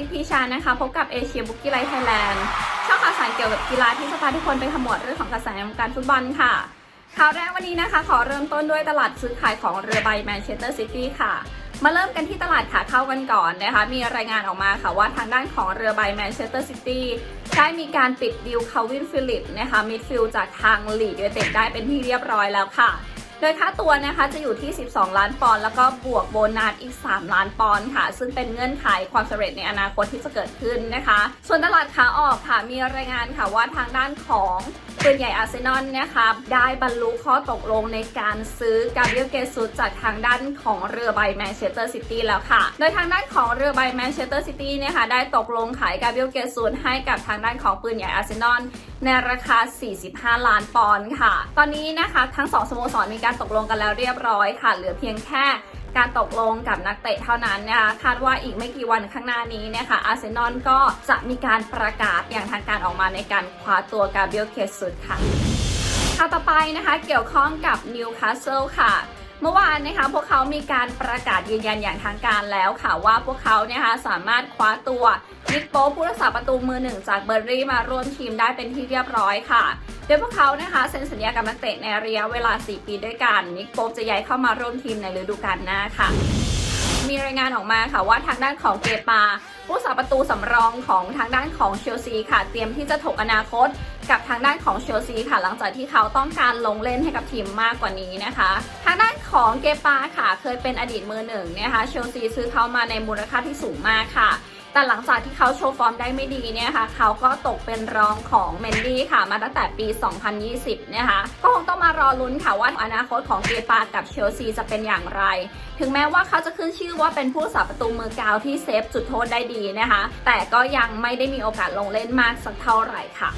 ติ๊กพีชานะคะ พบกับเอเชียบุกกี้ไลท์ไทยแลนด์ช่องข่าวสารเกี่ยวกับกีฬาที่จะพาทุกคนไปขมวดเรื่องของกระแสในวงการฟุตบอลค่ะ ข่าวแรกวันนี้นะคะ ขอเริ่มต้นด้วยตลาดซื้อขายของเรือใบแมนเชสเตอร์ซิตี้ค่ะ มาเริ่มกันที่ตลาดขาเข้ากันก่อนนะคะ มีรายงานออกมาค่ะว่าทางด้านของเรือใบแมนเชสเตอร์ซิตี้ได้มีการปิดดีลคาวินฟิลิปนะคะมิดฟิลด์จากทางลีดยูไนเต็ดได้เป็นที่เรียบร้อยแล้วค่ะ โดยค่าตัวนะคะจะอยู่ที่ 12 ล้านปอนด์แล้วก็บวกโบนัสอีก 3 ล้านปอนด์ค่ะ ซึ่งเป็นเงื่อนไขความสำเร็จในอนาคตที่จะเกิดขึ้นนะคะ ส่วนตลาดขาออกค่ะมีรายงานค่ะว่าทางด้านของปืนใหญ่อาร์เซนอลนะคะได้บรรลุข้อตกลงในการซื้อกาเบรียลเกซุสจากทางด้านของเรือใบแมนเชสเตอร์ซิตี้แล้วค่ะ โดยทางด้านของเรือใบแมนเชสเตอร์ซิตี้เนี่ยค่ะได้ตกลงขายกาเบรียลเกซุสให้กับทางด้านของปืนใหญ่อาร์เซนอล ในราคา 45 ล้านปอนด์ค่ะ ตอนนี้นะคะทั้งสองสโมสรมีการตกลงกันแล้วเรียบร้อยค่ะ เหลือเพียงแค่การตกลงกับนักเตะเท่านั้นนะคะคาดว่าอีกไม่กี่วันข้างหน้านี้นะคะอาร์เซนอลก็จะมีการประกาศอย่างทางการออกมาในการคว้าตัวกาเบรียลเคสุดค่ะข่าวต่อไปนะคะเกี่ยวข้องกับนิวคาสเซิลค่ะ เมื่อวานนะคะพวกเขามีการประกาศยืนยันอย่างทางการแล้วค่ะว่าพวกเขาเนี่ยนะคะสามารถคว้าตัวนิกโป๊ผู้รักษาประตูมือหนึ่งจากเบอร์รี่มาร่วมทีมได้เป็นที่เรียบร้อยค่ะโดยพวกเขานะคะเซ็นสัญญากับนักเตะในระยะเวลา 4 ปีด้วยกัน นิกโป๊จะย้ายเข้ามาร่วมทีมในฤดูกาลหน้าค่ะ มีรายงานออกมาค่ะว่าทางด้านของเกปาผู้สาประตูสำรองของทางด้านของเชลซีค่ะ เตรียมที่จะถกอนาคต กับทางด้านของเชลซีค่ะ หลังจากที่เขาต้องการลงเล่นให้กับทีมมากกว่านี้นะคะ ทางด้านของเกปาค่ะ เคยเป็นอดีตมือหนึ่งนะคะเชลซีซื้อเขามาในมูลค่าที่สูงมากค่ะแต่หลังจากที่เขาโชว์ฟอร์มได้ไม่ดีเนี่ยค่ะ เขาก็ตกเป็นรองของเมนดี้ค่ะ มาตั้งแต่ปี 2020 นะคะ ก็คงต้องมารอลุ้นค่ะว่าอนาคตของเกปากับเชลซีจะเป็นอย่างไร ถึงแม้ว่าเขาจะขึ้นชื่อว่าเป็นผู้สาประตูมือกาวที่เซฟจุดโทษได้ดีนะคะ แต่ก็ยังไม่ได้มีโอกาสลงเล่นมากสักเท่าไหร่ค่ะ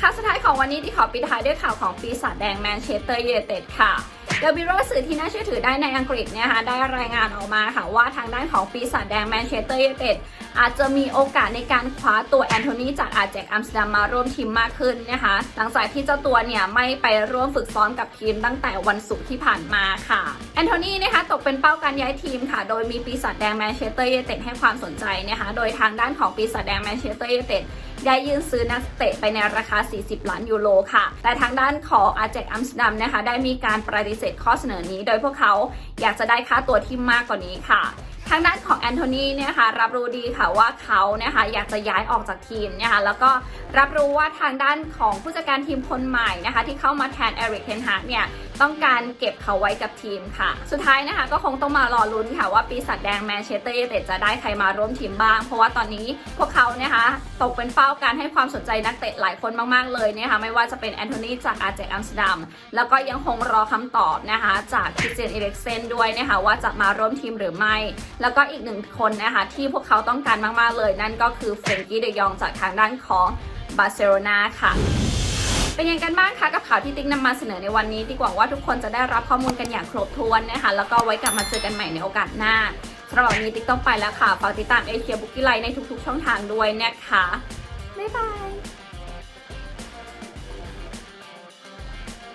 ข่าวสุดท้ายของวันนี้ที่ขอปิดท้ายด้วยข่าวของปีศาจแดงแมนเชสเตอร์ยูไนเต็ดค่ะเดบิโรสื่อที่น่าเชื่อถือได้ในอังกฤษเนี่ยนะคะได้รายงานออกมาค่ะว่าทางด้านของปีศาจแดงแมนเชสเตอร์ยูไนเต็ดอาจจะมีโอกาสในการคว้าตัวแอนโทนีจากอาแจกอัมสเตอร์ดัมมาร่วมทีมมากขึ้นนะคะหลังจากที่เจ้าตัวเนี่ยไม่ไปร่วมฝึกซ้อมกับทีมตั้งแต่วันศุกร์ที่ผ่านมาค่ะแอนโทนีนะคะตกเป็นเป้าการย้ายทีมค่ะ โดยมีปีศาจแดงแมนเชสเตอร์ยูไนเต็ดให้ความสนใจนะคะโดยทางด้านของปีศาจแดงแมนเชสเตอร์ยูไนเต็ด ได้ยื่นซื้อนักเตะไปในราคา 40 ล้านยูโรค่ะ แต่ทางด้านของอาเจกอัมสเตอร์ดัมนะคะได้มีการปฏิเสธข้อเสนอนี้ โดยพวกเขาอยากจะได้ค่าตัวที่มากกว่านี้ค่ะทางด้านของแอนโทนีเนี่ยค่ะรับรู้ดีค่ะว่าเขานะคะอยากจะย้ายออกจากทีมนะคะแล้วก็รับรู้ว่าทางด้านของผู้จัดการทีมคนใหม่นะคะที่เข้ามาแทนเอริกเทนฮากเนี่ย ต้องการเก็บเขาไว้กับทีมค่ะ สุดท้ายนะคะก็คงต้องมารอลุ้นค่ะว่าปีศาจแดงแมนเชสเตอร์ยูไนเต็ดจะได้ใครมาร่วมทีมบ้าง เพราะว่าตอนนี้พวกเขานะคะตกเป็นเป้าการให้ความสนใจนักเตะหลายคนมากๆเลยนะคะไม่ว่าจะเป็นแอนโทนีจากอาเจกอัมสเตอร์ดัมแล้วก็ยังคงรอคำตอบนะคะจากคริสเตียนเอริกเซนด้วยนะคะว่าจะมาร่วมทีมหรือไม่ แล้วก็อีกหนึ่งคนนะคะที่พวกเขาต้องการมากๆเลย นั่นก็คือเฟรนกี้เดยองจากทางด้านของบาร์เซโลนาค่ะ เป็นยังไงกันบ้างคะกับข่าวที่ติ๊กนำมาเสนอในวันนี้ติ๊กหวังว่าทุกคนจะได้รับข้อมูลกันอย่างครบถ้วนนะคะ แล้วก็ไว้กลับมาเจอกันใหม่ในโอกาสหน้าสำหรับวันนี้ติ๊กต้องไปแล้วค่ะฝากติดตามเอเชียบุกกี้ไลน์ในทุกๆ ช่องทางด้วยนะคะบ๊ายบาย